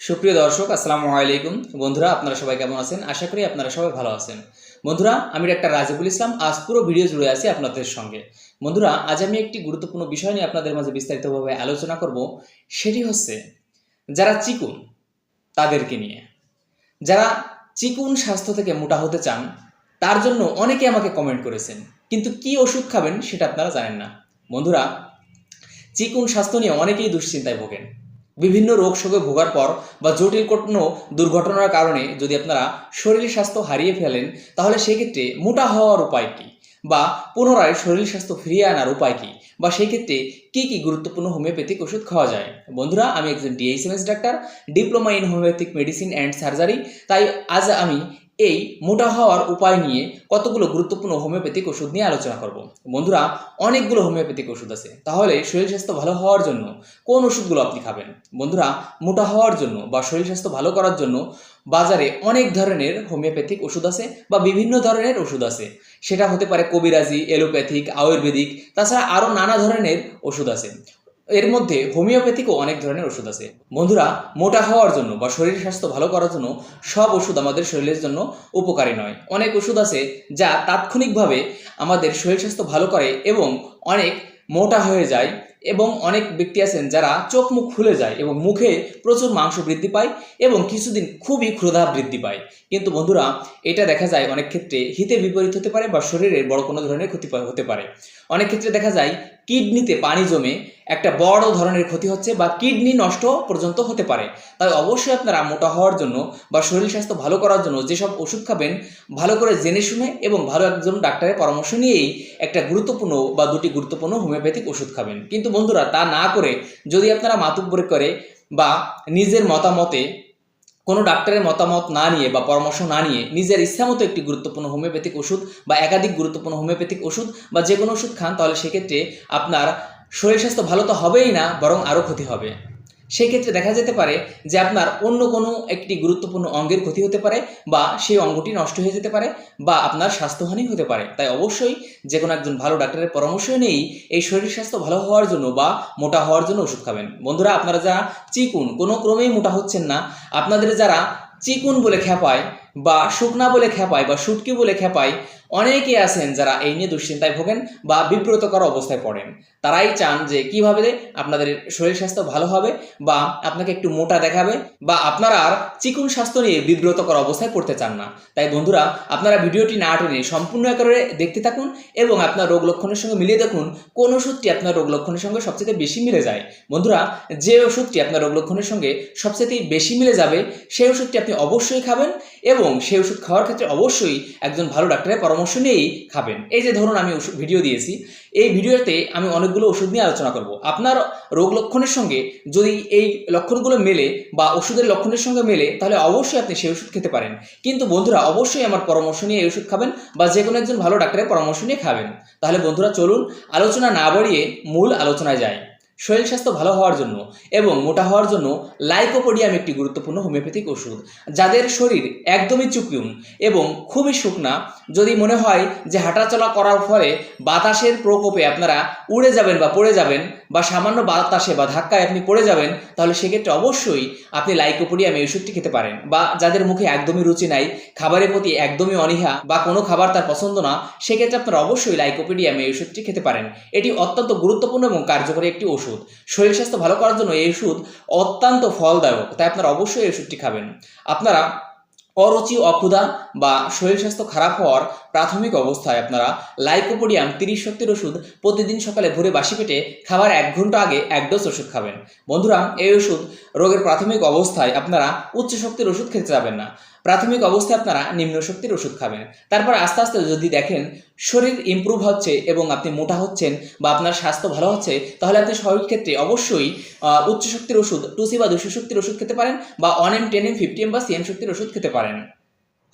সুপ্রিয় দর্শক, আসসালামু আলাইকুম। বন্ধুরা, আপনারা সবাই কেমন আছেন? আশা করি আপনারা সবাই ভালো আছেন। বন্ধুরা, আমি ডাক্তার রাজিবুল ইসলাম। আজ পুরো ভিডিও জুড়ে আছি আপনাদের সঙ্গে। বন্ধুরা, আজ আমি একটি গুরুত্বপূর্ণ বিষয় নিয়ে আপনাদের মাঝে বিস্তারিতভাবে আলোচনা করব। সেটি হচ্ছে, যারা চিকুন, তাদেরকে নিয়ে। যারা চিকুন স্বাস্থ্য থেকে মোটা হতে চান, তার জন্য অনেকে আমাকে কমেন্ট করেছেন। কিন্তু কি ওষুধ খাবেন, সেটা আপনারা জানেন না। বন্ধুরা, চিকুন স্বাস্থ্য নিয়ে অনেকেই দুশ্চিন্তায় ভোগেন। বিভিন্ন রোগ শোকে ভোগার পর বা জটিল কোনো দুর্ঘটনার কারণে যদি আপনারা শরীর স্বাস্থ্য হারিয়ে ফেলেন, তাহলে সেক্ষেত্রে মোটা হওয়ার উপায় কী? বা পুনরায় শরীর স্বাস্থ্য ফিরিয়ে আনার উপায় কী? বা সেই ক্ষেত্রে কী কী গুরুত্বপূর্ণ হোমিওপ্যাথিক ওষুধ খাওয়া যায়? বন্ধুরা, আমি একজন DHMS doctor diploma in homeopathic medicine and surgery তাই আজ আমি এই মোটা হওয়ার উপায় নিয়ে কতগুলো গুরুত্বপূর্ণ হোমিওপ্যাথিক ওষুধ নিয়ে আলোচনা করব। বন্ধুরা, অনেকগুলো হোমিওপ্যাথিক ওষুধ আছে। তাহলে শরীর স্বাস্থ্য ভালো হওয়ার জন্য কোন ওষুধগুলো আপনি খাবেন? বন্ধুরা, মোটা হওয়ার জন্য বা শরীর স্বাস্থ্য ভালো করার জন্য বাজারে অনেক ধরনের হোমিওপ্যাথিক ওষুধ আছে বা বিভিন্ন ধরনের ওষুধ আছে। সেটা হতে পারে কবিরাজি এলোপ্যাথিক আয়ুর্বেদিক, তাছাড়া আরও নানা ধরনের ওষুধ আছে। এর মধ্যে হোমিওপ্যাথিকও অনেক ধরনের ওষুধ আছে। বন্ধুরা, মোটা হওয়ার জন্য বা শরীর স্বাস্থ্য ভালো করার জন্য সব ওষুধ আমাদের শরীরের জন্য উপকারী নয়। অনেক ওষুধ আছে যা তাৎক্ষণিকভাবে আমাদের শরীর স্বাস্থ্য ভালো করে এবং অনেক মোটা হয়ে যায় এবং অনেক ব্যক্তি আছেন যারা চোখ মুখ খুলে যায় এবং মুখে প্রচুর মাংস বৃদ্ধি পায় এবং কিছুদিন খুবই ক্ষুধা বৃদ্ধি পায়। কিন্তু বন্ধুরা, এটা দেখা যায় অনেক ক্ষেত্রে হিতে বিপরীত হতে পারে বা শরীরের বড় কোনো ধরনের ক্ষতি হতে পারে। অনেক ক্ষেত্রে দেখা যায় কিডনিতে পানি জমে একটা বড় ধরনের ক্ষতি হচ্ছে বা কিডনি নষ্ট পর্যন্ত হতে পারে। তাই অবশ্যই আপনারা মোটা হওয়ার জন্য বা শরীর স্বাস্থ্য ভালো করার জন্য যেসব ওষুধ খাবেন, ভালো করে জেনে শুনে এবং ভালো একজন ডাক্তারের পরামর্শ নিয়েই একটা গুরুত্বপূর্ণ বা দুটি গুরুত্বপূর্ণ হোমিওপ্যাথিক ওষুধ খাবেন। কিন্তু বন্ধুরা, তা না করে যদি আপনারা মাতুব্বরি করে বা নিজের মতামতে কোনো ডাক্তারের মতামত না নিয়ে বা পরামর্শ না নিয়ে নিজের ইচ্ছামতো একটি গুরুত্বপূর্ণ হোমিওপ্যাথিক ওষুধ বা একাধিক গুরুত্বপূর্ণ হোমিওপ্যাথিক ওষুধ বা যে কোনো ওষুধ খান, তাহলে সেক্ষেত্রে আপনার শরীর স্বাস্থ্য ভালো তো হবেই না, বরং আরও ক্ষতি হবে। সেক্ষেত্রে দেখা যেতে পারে যে আপনার অন্য কোনো একটি গুরুত্বপূর্ণ অঙ্গের ক্ষতি হতে পারে বা সেই অঙ্গটি নষ্ট হয়ে যেতে পারে বা আপনার স্বাস্থ্যহানি হতে পারে। তাই অবশ্যই যে কোনো একজন ভালো ডাক্তারের পরামর্শ নিয়েই এই শরীর স্বাস্থ্য ভালো হওয়ার জন্য বা মোটা হওয়ার জন্য ওষুধ খাবেন। বন্ধুরা, আপনারা যারা চিকুন, কোনো ক্রমেই মোটা হচ্ছেন না। আপনাদের যারা চিকুন বলে খ্যাপায় বা শুকনা বলে খ্যাপায় বা শুটকি বলে খ্যাপায় অনেকে আছেন যারা এই নিয়ে দুশ্চিন্তায় ভোগেন বা বিব্রতকর অবস্থায় পড়েন। তারাই চান যে কীভাবে আপনাদের শরীর স্বাস্থ্য ভালো হবে বা আপনাকে একটু মোটা দেখাবে বা আপনারা আর চিকুন স্বাস্থ্য নিয়ে বিব্রতকর অবস্থায় পড়তে চান না। তাই বন্ধুরা, আপনারা ভিডিওটি না টেনে সম্পূর্ণ আকারে দেখতে থাকুন এবং আপনার রোগ লক্ষণের সঙ্গে মিলিয়ে দেখুন কোন ওষুধটি আপনার রোগ লক্ষণের সঙ্গে সবচেয়ে বেশি মিলে যায়। বন্ধুরা, যে ওষুধটি আপনার রোগ লক্ষণের সঙ্গে সবচেয়ে বেশি মিলে যাবে, সেই ওষুধটি আপনি অবশ্যই খাবেন এবং সেই ওষুধ খাওয়ার ক্ষেত্রে অবশ্যই একজন ভালো ডাক্তারের পরামর্শ নিয়েই খাবেন। এই যে ধরুন আমি ওষুধ ভিডিও দিয়েছি। এই ভিডিওতে আমি অনেকগুলো ওষুধ নিয়ে আলোচনা করব। আপনার রোগ লক্ষণের সঙ্গে যদি এই লক্ষণগুলো মেলে বা ওষুধের লক্ষণের সঙ্গে মেলে, তাহলে অবশ্যই আপনি সেই ওষুধ খেতে পারেন। কিন্তু বন্ধুরা, অবশ্যই আমার পরামর্শ নিয়ে এই ওষুধ খাবেন বা যে কোনো একজন ভালো ডাক্তারের পরামর্শ নিয়ে খাবেন। তাহলে বন্ধুরা, চলুন আলোচনা না বাড়িয়ে মূল আলোচনায় যায় শরীর স্বাস্থ্য ভালো হওয়ার জন্য এবং মোটা হওয়ার জন্য লাইকোপোডিয়াম একটি গুরুত্বপূর্ণ হোমিওপ্যাথিক ওষুধ, যাদের শরীর একদমই চুকিউন এবং খুবই শুকনা। যদি মনে হয় যে হাঁটাচলা করার ফলে বাতাসের প্রকোপে আপনারা উড়ে যাবেন বা পড়ে যাবেন বা সামান্য বাতাসে বা ধাক্কায় আপনি পড়ে যাবেন, তাহলে সেক্ষেত্রে অবশ্যই আপনি লাইকোপোডিয়াম এই ওষুধটি খেতে পারেন বা যাদের মুখে একদমই রুচি নাই, খাবারের প্রতি একদমই অনীহা বা কোনো খাবার তার পছন্দ না, সেক্ষেত্রে আপনারা অবশ্যই লাইকোপোডিয়াম এই ওষুধটি খেতে পারেন। এটি অত্যন্ত গুরুত্বপূর্ণ এবং কার্যকরী একটি ওষুধ। শরীর স্বাস্থ্য ভালো করার জন্য এই ওষুধ অত্যন্ত ফলদায়ক, তাই আপনারা অবশ্যই এই ওষুধটি খাবেন। আপনারা অরুচি, অক্ষুধা বা শরীর স্বাস্থ্য খারাপ হওয়ার প্রাথমিক অবস্থায় আপনারা লাইকোপোডিয়াম তিরিশ শক্তির ওষুধ প্রতিদিন সকালে ভোরে বাসি পেটে খাবার এক ঘণ্টা আগে এক ডোজ ওষুধ খাবেন। বন্ধুরা, এই ওষুধ রোগের প্রাথমিক অবস্থায় আপনারা উচ্চ শক্তির ওষুধ খেতে যাবেন না। প্রাথমিক অবস্থায় আপনারা নিম্ন শক্তির ওষুধ খাবেন। তারপর আস্তে আস্তে যদি দেখেন শরীর ইমপ্রুভ হচ্ছে এবং আপনি মোটা হচ্ছেন বা আপনার স্বাস্থ্য ভালো হচ্ছে, তাহলে আপনি শরীর ক্ষেত্রে অবশ্যই উচ্চ শক্তির ওষুধ টুসি বা দুশো শক্তির ওষুধ খেতে পারেন বা one M ten M fifty M বা সিএম শক্তির ওষুধ খেতে পারেন।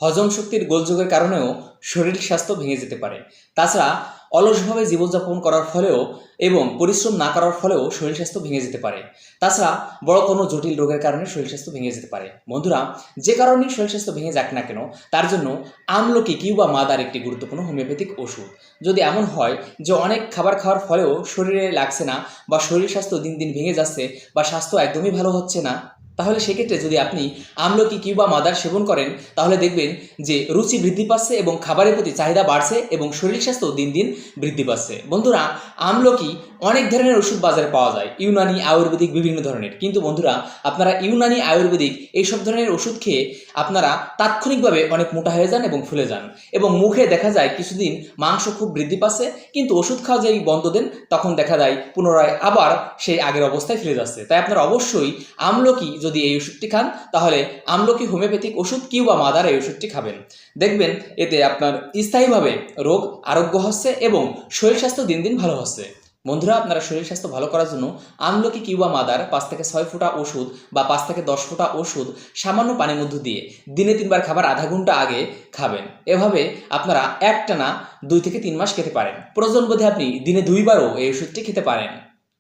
হজম শক্তির গোলযোগের কারণেও শরীর স্বাস্থ্য ভেঙে যেতে পারে। তাছাড়া, অলসভাবে জীবনযাপন করার ফলেও এবং পরিশ্রম না করার ফলেও শরীর স্বাস্থ্য ভেঙে যেতে পারে। তাছাড়া, বড় কোনো জটিল রোগের কারণে শরীর স্বাস্থ্য ভেঙে যেতে পারে। বন্ধুরা, যে কারণেই শরীর স্বাস্থ্য ভেঙে যাক না কেন, তার জন্য আমলকি কিউবা মাদার একটি গুরুত্বপূর্ণ হোমিওপ্যাথিক ওষুধ। যদি এমন হয় যে অনেক খাবার খাওয়ার ফলেও শরীরে লাগছে না বা শরীর স্বাস্থ্য দিন দিন ভেঙে যাচ্ছে বা স্বাস্থ্য একদমই ভালো হচ্ছে না তাহলে সেক্ষেত্রে যদি আপনি আমলকি কিংবা মাদার সেবন করেন, তাহলে দেখবেন যে রুচি বৃদ্ধি পাচ্ছে এবং খাবারের প্রতি চাহিদা বাড়ছে এবং শরীর স্বাস্থ্য দিন দিন বৃদ্ধি পাচ্ছে। বন্ধুরা, আমলকি অনেক ধরনের ওষুধ বাজারে পাওয়া যায়, ইউনানি, আয়ুর্বেদিক, বিভিন্ন ধরনের। কিন্তু বন্ধুরা, আপনারা ইউনানি, আয়ুর্বেদিক এইসব ধরনের ওষুধ খেয়ে আপনারা তাৎক্ষণিকভাবে অনেক মোটা হয়ে যান এবং ফুলে যান। এবং মুখে দেখা যায় কিছুদিন মাংস খুব বৃদ্ধি পাচ্ছে, কিন্তু ওষুধ খাওয়া যেই বন্ধ দেন, তখন দেখা যায় পুনরায় আবার সেই আগের অবস্থায় ফিরে যাচ্ছে। তাই আপনারা অবশ্যই আমলকি যদি এই ওষুধটি খান, তাহলে আমলকি হোমিওপ্যাথিক ওষুধ কিংবা মাদার এই ওষুধটি খাবেন। দেখবেন এতে আপনার স্থায়ীভাবে রোগ, আরোগ্য হচ্ছে এবং শরীর স্বাস্থ্য দিন দিন ভালো হচ্ছে। বন্ধুরা, আপনারা শরীর স্বাস্থ্য ভালো করার জন্য আমলকি কিউবা মাদার পাঁচ থেকে ছয় ফোঁটা ওষুধ বা পাঁচ থেকে দশ ফোঁটা ওষুধ সামান্য পানির মধ্য দিয়ে দিনে তিনবার খাবার আধা ঘণ্টা আগে খাবেন। এভাবে আপনারা একটানা দুই থেকে তিন মাস খেতে পারেন। প্রয়োজন বোধে আপনি দিনে দুইবারও এই ওষুধটি খেতে পারেন।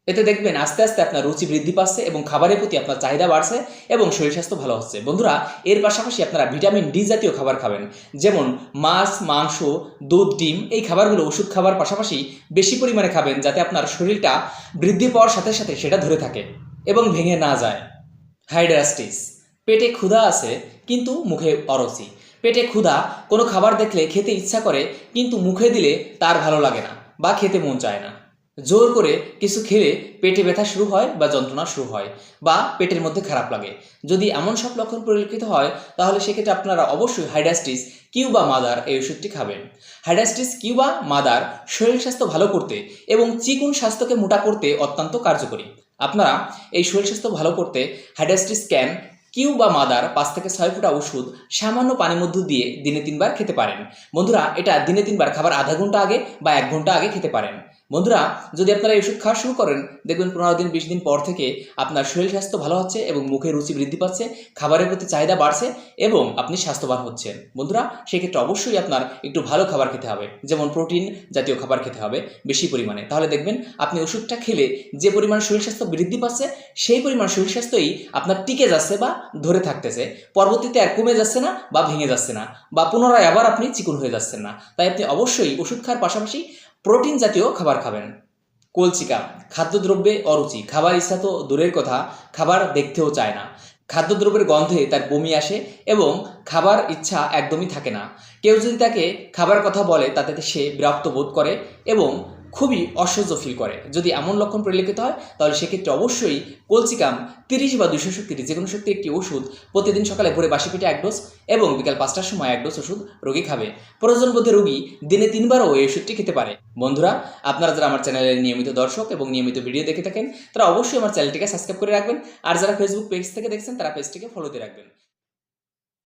এতে দেখবেন আস্তে আস্তে আপনার রুচি বৃদ্ধি পাচ্ছে এবং খাবারের প্রতি আপনার চাহিদা বাড়ছে এবং শরীর স্বাস্থ্য ভালো হচ্ছে। বন্ধুরা, এর পাশাপাশি আপনারা ভিটামিন ডি জাতীয় খাবার খাবেন, যেমন মাছ, মাংস, দুধ, ডিম, এই খাবারগুলো ওষুধ খাবার পাশাপাশি বেশি পরিমাণে খাবেন যাতে আপনার শরীরটা বৃদ্ধি পাওয়ার সাথে সাথে সেটা ধরে থাকে এবং ভেঙে না যায়। হাইড্রাস্টিস, পেটে ক্ষুধা আছে কিন্তু মুখে অরুচি। পেটে ক্ষুধা, কোনো খাবার দেখলে খেতে ইচ্ছা করে কিন্তু মুখে দিলে তার ভালো লাগে না বা খেতে মন চায় না। জোর করে কিছু খেলে পেটে ব্যথা শুরু হয় বা যন্ত্রণা শুরু হয় বা পেটের মধ্যে খারাপ লাগে। যদি এমন সব লক্ষণ পরিলক্ষিত হয়, তাহলে সেক্ষেত্রে আপনারা অবশ্যই হাইডাস্টিস কিউবা মাদার এই ওষুধটি খাবেন। হাইডাস্টিস কিউবা মাদার শরীর স্বাস্থ্য ভালো করতে এবং চিকুন স্বাস্থ্যকে মোটা করতে অত্যন্ত কার্যকরী। আপনারা এই শরীর স্বাস্থ্য ভালো করতে হাইডাস্টিস ক্যান কিউ বা মাদার পাঁচ থেকে ছয় ফুটা ওষুধ সামান্য পানির মধ্য দিয়ে দিনে তিনবার খেতে পারেন। বন্ধুরা, এটা দিনে তিনবার, খাবার আধা ঘণ্টা আগে বা এক ঘণ্টা আগে খেতে পারেন। বন্ধুরা, যদি আপনারা এই ওষুধ খাওয়া শুরু করেন, দেখবেন পনেরো দিন, বিশ দিন পর থেকে আপনার শরীর স্বাস্থ্য ভালো হচ্ছে এবং মুখে রুচি বৃদ্ধি পাচ্ছে, খাবারের প্রতি চাহিদা বাড়ছে এবং আপনি স্বাস্থ্যবান হচ্ছেন। বন্ধুরা, সেক্ষেত্রে অবশ্যই আপনার একটু ভালো খাবার খেতে হবে, যেমন প্রোটিন জাতীয় খাবার খেতে হবে বেশি পরিমাণে। তাহলে দেখবেন আপনি ওষুধটা খেলে যে পরিমাণ শরীর স্বাস্থ্য বৃদ্ধি পাচ্ছে, সেই পরিমাণ শরীর স্বাস্থ্যই আপনার টিকে যাচ্ছে বা ধরে থাকতেছে। পরবর্তীতে আর কমে যাচ্ছে না বা ভেঙে যাচ্ছে না বা পুনরায় আবার আপনি চিকুন হয়ে যাচ্ছেন না। তাই আপনি অবশ্যই ওষুধ খাওয়ার পাশাপাশি প্রোটিন জাতীয় খাবার খাবেন। কলচিকা খাদ্যদ্রব্যে অরুচি, খাবার ইচ্ছা তো দূরের কথা, খাবার দেখতেও চায় না। খাদ্যদ্রব্যের গন্ধে তার বমি আসে এবং খাবার ইচ্ছা একদমই থাকে না। কেউ যদি তাকে খাবার কথা বলে, তাতে সে বিরক্ত বোধ করে এবং খুবই অসহ্য ফিল করে। যদি এমন লক্ষণ পরিলক্ষিত হয়, তাহলে সেক্ষেত্রে অবশ্যই কলচিকাম তিরিশ বা দুশো শক্তির যে কোনো শক্তির একটি ওষুধ প্রতিদিন সকালে ভোরে বাসি পেটে এক ডোজ এবং বিকাল পাঁচটার সময় এক ডোজ ওষুধ রোগী খাবে। প্রয়োজন বোধে রোগী দিনে তিনবারও এই ওষুধটি খেতে পারে। বন্ধুরা, আপনারা যারা আমার চ্যানেলের নিয়মিত দর্শক এবং নিয়মিত ভিডিও দেখে থাকেন, তারা অবশ্যই আমার চ্যানেলটিকে সাবস্ক্রাইব করে রাখবেন। আর যারা ফেসবুক পেজ থেকে দেখছেন, তারা পেজটিকে ফলো দিয়ে রাখবেন।